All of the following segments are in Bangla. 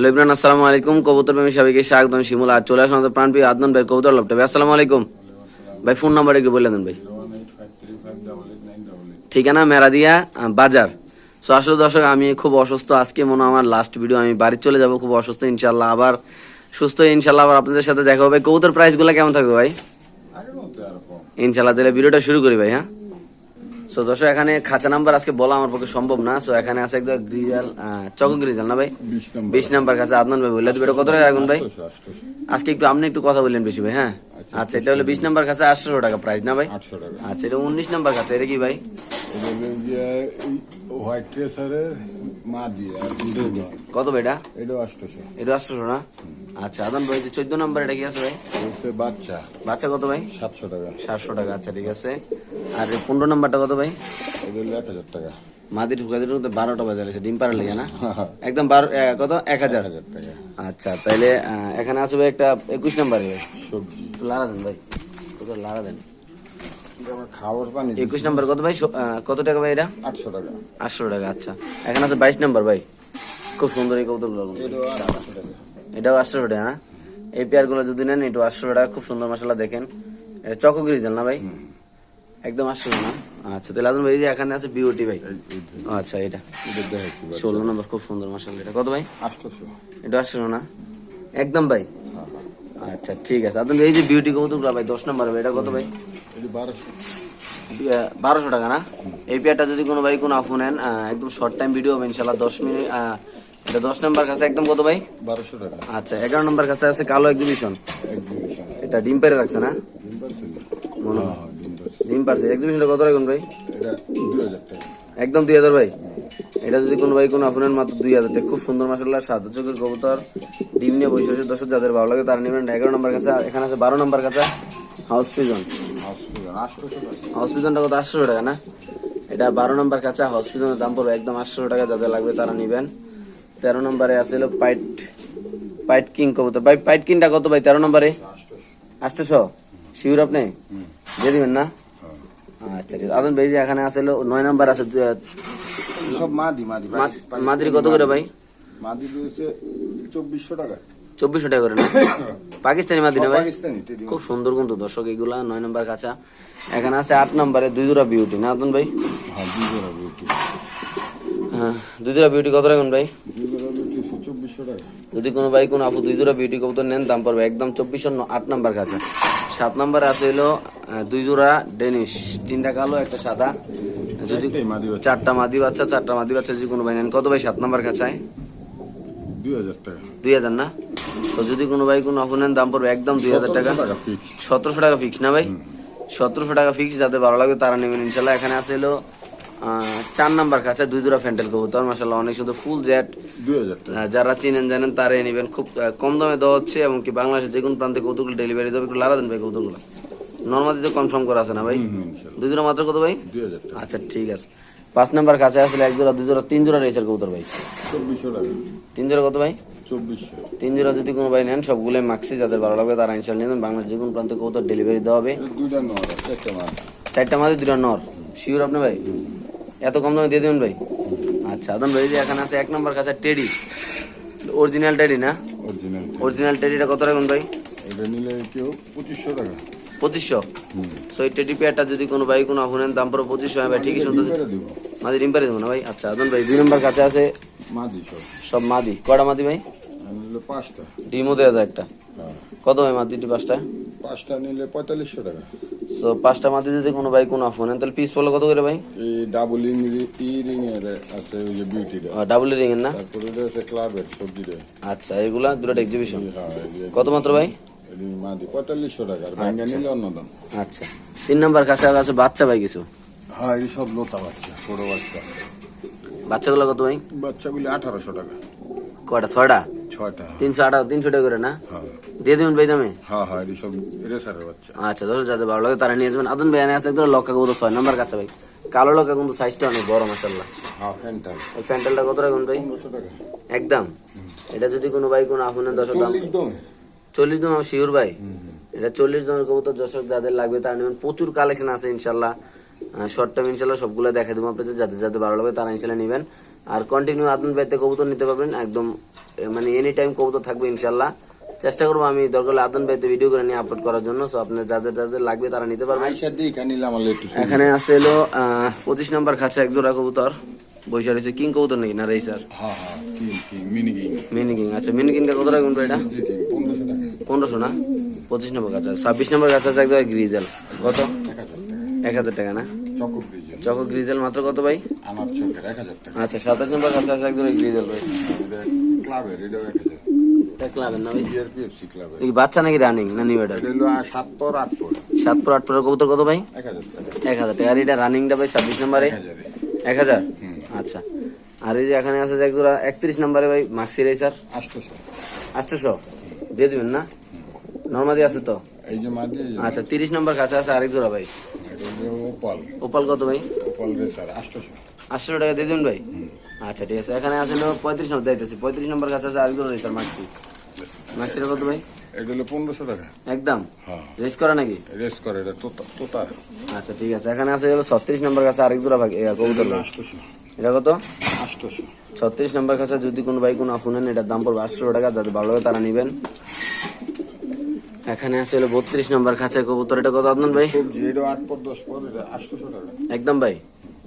হ্যালো ইমরান আসসালামু আলাইকুম। কবুতর প্রেমী সবাইকে স্বাগতম শিমুল। আর চলে আসুন আমাদের প্রাণপ্রিয় আদনান ভাই কবুতর লপটা ভাই আসসালামু আলাইকুম। ভাই ফোন নাম্বার একটু বলে দেন ভাই। ঠিকানা মেরাদিয়া বাজার। সো আসলে দর্শক আমি খুব অসুস্থ। আজকে মনে আমার লাস্ট ভিডিও আমি বাড়ি চলে যাব খুব অসুস্থ। ইনশাল্লাহ আবার সুস্থ ইনশাল্লাহ আবার আপনাদের সাথে দেখা হবে। কবুতর প্রাইসগুলো কেমন থাকবে ভাই? ইনশাল্লাহ তাহলে ভিডিওটা শুরু করি ভাই হ্যাঁ? সো দর্শক এখানে খাঁচা নাম্বার আজকে বলা আমার পক্ষে সম্ভব না। সো এখানে আছে একদম গ্রিজাল চক গ্রিজাল না ভাই? বিশ নাম্বার। কাছে আদনান ভাই বললে। দিবে কত টাকা রাখবেন ভাই? আজকে একটু আপনি একটু কথা বললেন বেশি ভাই হ্যাঁ? আচ্ছা এটা হলো বিশ নাম্বার কাছে আটশো টাকা প্রাইস না ভাই? আচ্ছা এটা উনিশ নাম্বার কাছে এটা কি ভাই? এটা কত ভাই এটা? আটশোশো। এটা না? আচ্ছা আদান ভাই চোদ্দ নাম্বার এটা কি আছে ভাই? বাচ্চা। বাচ্চা কত ভাই? সাতশো টাকা। সাতশো টাকা আচ্ছা ঠিক আছে। আর পনেরো নাম্বারটা কত ভাই? এক হাজার টাকা। মাদি ঢুকাতে ঢুকতে বারোটা বাজে লাগছে ডিম পাড়া লেগে না? একদম বারো কত? এক হাজার। আচ্ছা এখানে আছে ভাই একটা একুশ নাম্বারে। ভাই সবজি। একটু দেন ভাই কত লাড়া দেন। এটা পানি একুশ নাম্বার কত ভাই? কত টাকা ভাই এটা? আটশো টাকা। আটশো টাকা আচ্ছা। এখানে আছে বাইশ নাম্বার ভাই। খুব সুন্দর এই কবুতরগুলো এটাও আটশো টাকা। এটাও টাকা হ্যাঁ? এই পেয়ারগুলো যদি নেন একটু আটশো টাকা। খুব সুন্দর মশলা দেখেন। এটা চকো না ভাই? একদম আটশো না? আচ্ছা তাহলে আদম ভাই যে এখানে আছে বিউটি ভাই। আচ্ছা এটা। ষোলো নম্বর খুব সুন্দর মশলা এটা কত ভাই? আটশোশো এটা আটশো না? একদম ভাই? আচ্ছা ঠিক আছে। আদম এই যে বিউটি কবুতরগুলো ভাই দশ নম্বর ভাই এটা কত ভাই? বারোশো। বারোশো টাকা না? এই পেয়ারটা যদি কোনো ভাই কোনো আফু নেন একদম শর্ট টাইম ভিডিও হবে ইনশাল্লাহ দশ মিনিট এটা দশ নম্বর কাছে একদম কত ভাই? বারোশো টাকা। আচ্ছা এগারো নম্বর কাছে আছে কালো এক্সিবিশন এটা ডিম পেরে রাখছে না? মনে হয়। হ্যাঁ। ডিম পারছে। এক্সিবিশনটা কত রাখুন ভাই? একদম দুই হাজার ভাই? এটা যদি কোনো ভাই কোনো আপনার মাত্র দুই হাজার টাকা। খুব সুন্দর মাসাল্লাহ সাদা চোখের কবুতর। ডিম নিয়ে বসে বসে দর্শক যাদের ভালো লাগে তারা নেবেন। এগারো নম্বর কাছে এখানে আছে বারো নম্বর কাছে হাউস পিজন হাউস পিজনটা কত? আটশো টাকা না? এটা বারো নম্বর কাঁচা হাউস পিজনের দাম পড়বে একদম আটশো টাকা। যাদের লাগবে তারা নিবেন। তেরো নম্বরে আছে হলো পাইট পাইট কিং কবুতর। ভাই পাইট কিংটা কত ভাই? তেরো নম্বরে? আটশোশো। শিউর আপনি? দিয়ে দিবেন না? আচ্ছা আদম ভাই যে এখানে আছে নয় নম্বর আছে সব মাদি মাদি মা- কত করে ভাই? মাদি দিয়েছে চব্বিশশো টাকা। চব্বিশশো টাকা করে না? পাকিস্তানি মাদি না ভাই? খুব সুন্দর কিন্তু দর্শক এগুলা নয় নম্বর কাঁচা। এখানে আছে আট নম্বরে দুই জোড়া বিউটি না আদন ভাই? হ্যাঁ দুই জোড়া বিউটি হ্যাঁ দুই জোড়া বিউটি কত রাখুন ভাই দুই জোড়া বিউটি চব্বিশশো টাকা যদি কোনো ভাই কোনো আপু দুই জোড়া বিউটি কবুতর নেন দাম পড়বে একদম চব্বিশশো ন- আট নাম্বার কাছে। সাত নাম্বারে আছে হলো দুই জোড়া ডেনিশ তিনটা কালো একটা সাদা। যদি। চারটা মাদি বাচ্চা চারটা মাদি বাচ্চা যদি কোনো ভাই নেন কত ভাই সাত নাম্বার কাছায় দুই হাজার না? তো যদি কোনো ভাই কোনো আপু নেন দাম পড়বে একদম দুই হাজার টাকা। সতেরোশো টাকা ফিক্স না ভাই? সতেরোশো টাকা ফিক্স যাদের ভালো লাগবে তারা নেবেন ইনশাল্লাহ। এখানে আছে হলো চার নাম্বার কাছে দুই জোড়া ফ্যান্টেল কবুতর মাসাল্লাহ অনেক শুধু ফুল জ্যাট যারা চিনেন জানেন তারাই নেবেন। খুব কম দামে দেওয়া হচ্ছে এবং কি বাংলাদেশের যে কোনো প্রান্তে কৌতুকগুলো ডেলিভারি দেবে একটু লাড়া দেন ভাই কৌতুকগুলো নর্মালি তো কনফার্ম করা আছে না ভাই? দুই জোড়া মাত্র কত ভাই? আচ্ছা ঠিক আছে। পাঁচ নাম্বার কাছে আসলে এক জোড়া দুই জোড়া তিন জোড়া রয়েছে কবুতর ভাই। তিন জোড়া কত ভাই? তিন জোড়া যদি কোনো ভাই নেন সবগুলোই মাক্সি যাদের ভালো লাগবে তারা ইনশাল্লাহ নেবেন। বাংলাদেশ যে কোনো প্রান্তে কবুতর ডেলিভারি দেওয়া হবে। চারটা মাঝে দুটা নর। শিওর আপনি ভাই? এত কম দামে দিয়ে দেবেন ভাই? আচ্ছা আদম ভাই যে এখানে আছে এক নম্বর কাছে টেডি। অরিজিনাল টেডি না? অরিজিনাল অরিজিনাল টেডিটা কত রাখুন ভাই? এটা নিলে কেউ পঁচিশশো টাকা। পঁচিশশো? সো এই টেডি পেয়ারটা যদি কোনো ভাই কোনো দাম পড়ো পঁচিশশো হ্যাঁ ভাই ঠিকই শুনতে মাদি দেবো। না ভাই? আচ্ছা আদম ভাই দুই নম্বর কাছে আছে মাদি সব। সব মাদি কটা মাদি ভাই? পাঁচটা। ডিমও দেওয়া যায় একটা। হ্যাঁ। কত ভাই মাদিটি পাঁচটা? পাঁচটা নিলে পঁয়তাল্লিশশো টাকা। সো পাঁচটা মাদি যদি কোনো ভাই কোনো আফু নেন তাহলে পিস পড়ল কত করে ভাই? এই ডাবল ইং ই রিং এর আছে ওই যে বিউটিটা ডাবল রিং এর না? তারপরে এটা আছে ক্লাবের সবজিটা আচ্ছা এগুলা দুটো এক্সিবিশন হ্যাঁ কত মাত্র ভাই? মাদি পঁয়তাল্লিশশো টাকা ভাঙ্গা নিলে অন্য দাম। আচ্ছা। তিন নাম্বার কাছে আছে বাচ্চা ভাই কিছু? হ্যাঁ এই সব লোতা বাচ্চা ছোট বাচ্চা। বাচ্চাগুলো কত ভাই? বাচ্চাগুলি আঠারোশো টাকা। ছয়টা ছয়টা? তিনশো আঠারো তিনশো টাকা করে না? হ্যাঁ। দিয়ে দেবেন ভাই দামে? হ্যাঁ হ্যাঁ আচ্ছা ধরো যাদের ভালো লাগে তারা নিয়ে যাবেন। আদন ভাই আছে একদম লক্কা কবুতর ছয় নাম্বার কাছে ভাই। কালো লক্কা কিন্তু সাইজটা অনেক বড় মাসাল্লাহ ফ্যান্টাল। ওই প্যান্ডেলটা কত রাখুন ভাই? একদম। এটা যদি কোনো ভাই কোনো আপনার দশ দাম চল্লিশ দমে। শিওর ভাই। এটা চল্লিশ দামের কবুতর দর্শক যাদের লাগবে তারা নেবেন। প্রচুর কালেকশন আছে ইনশাল্লাহ শর্ট টাইম ইনশাল্লাহ সবগুলো দেখা দেবো আপনাদের যাদের যাদের ভালো লাগবে তারা ইনশাল্লাহ নেবেন। আর কন্টিনিউ আপনার বাড়িতে কবুতর নিতে পারবেন একদম মানে এনি টাইম কবুতর থাকবে ইনশাল্লাহ। চেষ্টা করব আমি দরকার হলে আদন বাড়িতে ভিডিও করে নিয়ে আপলোড করার জন্য। সো আপনার যাদের যাদের লাগবে তারা নিতে পারবেন। এখানে আছে হলো পঁচিশ নম্বর খাঁচা এক জোড়া কবুতর। বৈশা রয়েছে কিং কবুতর নাকি না রেই স্যার মিনি কিং আচ্ছা মিনি কিংটা কত রাখবেন এটা? পনেরোশো না? পঁচিশ নম্বর কাছে ছাব্বিশ নম্বর কাছে আছে একদম গ্রিজেল কত? এক হাজার টাকা না? চকো ব্রিজের চকো গ্রিজেল মাত্র কত ভাই? আমার চোখের এক হাজার টাকা। আচ্ছা সাতাশ নম্বর কাছে আছে একদম গ্রিজেল ভাই। ক্লাবের এটাও এক হাজার। বাচ্চা নাকি রানিং না নিউ এটা সাত পর আট পর কবুতর কত ভাই? এক হাজার টাকা। আর এটা রানিংটা ভাই ছাব্বিশ নম্বরে? এক হাজার। আচ্ছা। আর এই যে এখানে আছে যে একজোড়া একত্রিশ নম্বরে ভাই মাক্সি রে স্যার আটশোশো? দিয়ে দিবেন না? নর্মাদি আছে তো? আচ্ছা তিরিশ নম্বর কাছে আছে আরেক জোড়া ভাই। ওপাল। ওপাল কত ভাই? ওপাল রেসার আটশোশো। আটশো টাকা দিয়ে দিন ভাই? আচ্ছা ঠিক আছে। এখানে আছে হলো পঁয়ত্রিশ নম্বর দিতেছি পঁয়ত্রিশ নম্বর কাছে আছে কত ভাই? এটা হলো টাকা। একদম? হ্যাঁ। রেস করা নাকি? রেস করে এটা তোতা তোতা। আচ্ছা ঠিক আছে। এখানে আছে হলো ছত্রিশ নম্বর কাছে আরেক জোড়া ভাগ কবুতর এটা কত? আটশোশো। ছত্রিশ নম্বর কাছে যদি কোনো ভাই কোনো আফু এটার দাম পড়বে আটশো টাকা। যাদের ভালো লাগে তারা নেবেন। এখানে আছে হলো বত্রিশ নম্বর কাছে কবুতর। এটা কত আপনার ভাই? আটশোশো একদম ভাই?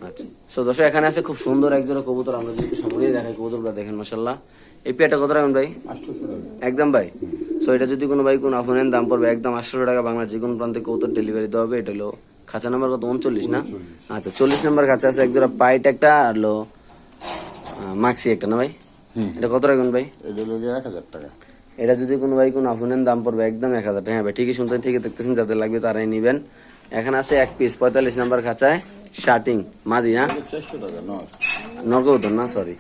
আচ্ছা। সো দর্শক এখানে আছে খুব সুন্দর একজোড়া কবুতর। আমরা যদি সময় দেখাই কবুতরগুলো দেখেন মাসাল্লাহ এই পেয়ারটা কত রাখবেন ভাই? আটশোশো একদম ভাই। সো এটা যদি কোনো ভাই কোনো আফু দাম পড়বে একদম আটশো টাকা বাংলার যে কোনো প্রান্তে কবুতর ডেলিভারি দেওয়া হবে। এটা হলো খাঁচা নাম্বার কত? উনচল্লিশ না? আচ্ছা চল্লিশ নাম্বার খাঁচা আছে একজোড়া পাইট একটা আর হলো মাক্সি একটা না ভাই? এটা কত রাখবেন ভাই? এটা এক হাজার টাকা। এটা যদি কোনো ভাই কোনো আফুনেন দাম পড়বে একদম এক হাজার টাকা। হ্যাঁ ভাই ঠিকই শুনতে ঠিকই দেখতেছেন যাদের লাগবে তারাই নিবেন। এখানে আছে এক পিস পঁয়তাল্লিশ নাম্বার খাঁচায় শার্টিং মাদি না চারশো নরকবুতর না সরি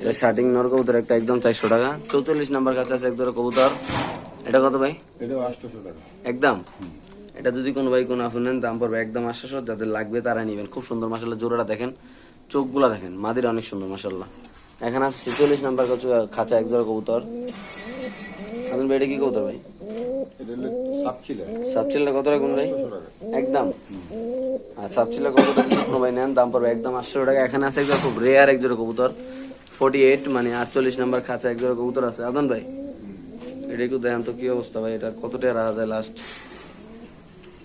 এটা শার্টিং নরকবুতর একটা একদম চারশো টাকা। চৌচল্লিশ নাম্বার কাছে আছে একদম কবুতর। এটা কত ভাই? একদম? এটা যদি কোনো ভাই কোনো আফুন দাম পড়বে একদম আটশো যাদের লাগবে তারাই নিবেন। খুব সুন্দর মাসাল্লাহ জোড়াটা দেখেন চোখগুলা দেখেন মাদির অনেক সুন্দর মাসাল্লাহ এখানে আছে ছেচল্লিশ নাম্বার খাঁচা এক জোড়া কবুতর। আপনি ভাই এটা কি কবুতর ভাই? সাবচিলটা কত রাখুন ভাই? একদম। আর সাবচিলা কবুতর যদি কোনো ভাই নেন? দাম পড়বে একদম আটশো টাকা। এখানে আছে একদম খুব রেয়ার এক জোড়া কবুতর। ফোর্টি এইট মানে আটচল্লিশ নাম্বার খাঁচা এক জোড়া কবুতর আছে। আদন ভাই এটা একটু দেখেন তো কি অবস্থা ভাই? এটা কত টাকা রাখা যায় লাস্ট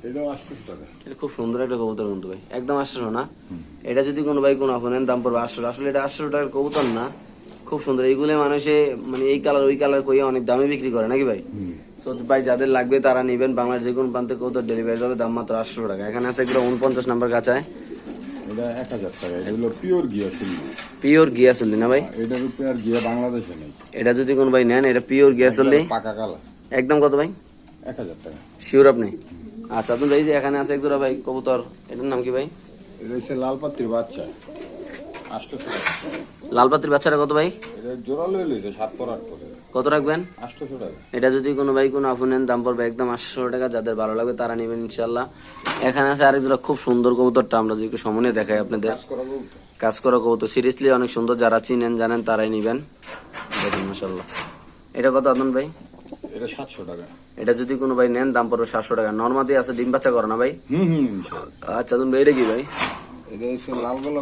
এটাও আটশোশো টাকা এটা খুব সুন্দর একটা কবুতর কিন্তু ভাই। একদম আটশো না? এটা যদি কোনো ভাই কোনো আপনার দাম পড়বে আটশো আসলে এটা আটশো টাকার কবুতর না। খুব সুন্দর। এইগুলো মানুষে মানে এই কালার ওই কালার কইয়া অনেক দামে বিক্রি করে নাকি ভাই? তো ভাই যাদের লাগবে তারা নিবেন। বাংলার যে কোনো প্রান্তে কবুতর ডেলিভারি হবে দাম মাত্র আটশো টাকা। এখানে আছে এগুলো উনপঞ্চাশ নাম্বার কাছে এটা এক হাজার টাকা। এটা পিওর গিয়া শূন্য পিওর গিয়া চললি না ভাই? এটার উপরে গিয়া বাংলাদেশে নেই। এটা যদি কোনো ভাই নেন এটা পিওর গিয়া চললি পাকা কালা একদম কত ভাই? এক হাজার টাকা। শিওর আপনি? আচ্ছা আপনি এই যে এখানে আছে একজোড়া ভাই কবুতর এটার নাম কি ভাই? এটা হচ্ছে লাল পাত্রির বাচ্চা টাকা। লালপাতির বাচ্চাটা কত ভাই? এটা জোড়া লয়ে লইছে সাত পর আট পরে। কত রাখবেন? টাকা। এটা যদি কোনো ভাই কোনো আফু নেন দাম পড়বে একদম আটশো টাকা যাদের ভালো লাগবে তারা নেবেন ইনশাল্লাহ এখানে আছে আরেক জোড়া খুব সুন্দর কবুতরটা আমরা যদি সমনে দেখাই আপনাদের। কাজ করা কাজ করা কবুতর সিরিয়াসলি অনেক সুন্দর যারা চিনেন জানেন তারাই নিবেন। দেখুন মাসাল্লাহ এটা কত আদন ভাই? এটা সাতশো টাকা। এটা যদি কোনো ভাই নেন দাম পড়বে সাতশো টাকা। নর্মাদি আছে ডিম বাচ্চা করে না ভাই? হুম হুম আচ্ছা ভাই এটা কি ভাই? এটা হচ্ছে লাল গোলা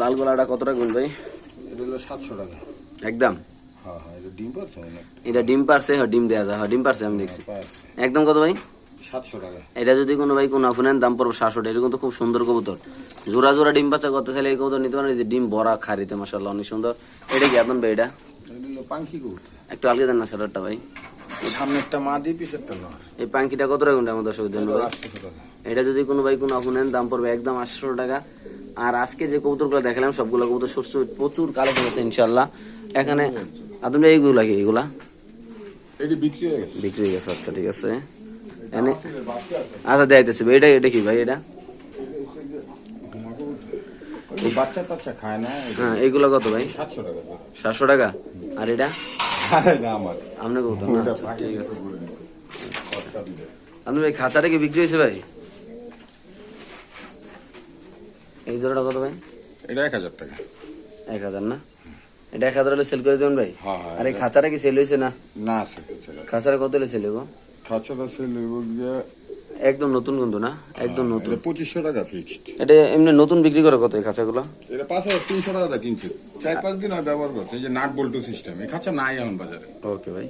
লাল গোলাটা কত রাখবেন ভাই? এটা হলো সাতশো টাকা। একদম? হ্যাঁ হ্যাঁ এটা ডিম অনেক। এটা ডিম পারছে হ্যাঁ ডিম দেওয়া যায় হ্যাঁ ডিম পারছে আমি দেখছি। একদম কত ভাই? সাতশো টাকা। এটা যদি কোনো ভাই কোনো আফু নেন দাম পড়বে সাতশো টাকা। এরকম তো খুব সুন্দর কবুতর। জোড়া জোড়া ডিম বাচ্চা করতে চাইলে এই কবুতর নিতে পারেন যে ডিম বড়া খারিতে মাসাল্লাহ অনেক সুন্দর। এটা কি আপনার ভাই এটা? পাঙ্কি একটু আলগে দেন না স্যারটা ভাই। সামনেরটা মা দিয়ে পিছেরটা নয় এই পাঙ্কিটা কত রাখুন আমার দর্শকের জন্য ভাই এটা যদি কোনো ভাই কোনো নেন দাম পড়বে একদম আটশো টাকা। আর আজকে যে কবুতরগুলো দেখালাম সবগুলো কবুতর সুস্থ প্রচুর কালেকশন আছে ইনশাল্লাহ এখানে আপনি এইগুলা কি এগুলা বিক্রি হয়ে গেছে। আচ্ছা ঠিক আছে। এনে আচ্ছা দেখাইতেছি ভাই এটা এটা কি ভাই এটা? বাচ্চা টাচ্চা খায় না হ্যাঁ এইগুলো কত ভাই? সাতশো টাকা। সাতশো টাকা। আর এটা? আরে আপনি কত না ওটা আচ্ছা, ভাই খাঁচাটা কি বিক্রি হয়েছে ভাই? এই জোড়াটা কত ভাই? এটা এক হাজার টাকা। এক হাজার না? এটা এক হাজার হলে সেল করে দেবেন ভাই? হ্যাঁ, হ্যাঁ, আর এই খাঁচাটা কি সেল হয়েছে না? না খাঁচাটা কত হলে সেল হইব? খাঁচাটা সেল হইব গিয়ে একদম নতুন কিন্তু না? একদম নতুন। পঁচিশশো টাকা ফিক্সড এটা এমনি নতুন বিক্রি করে কত এই খাঁচাগুলো? এটা পাঁচ হাজার তিনশো টাকা কিনছে। চার পাঁচ দিন আর ব্যবহার করছে। এই যে নাট বল্টু সিস্টেম এই খাঁচা নাই এখন বাজারে। ওকে ভাই।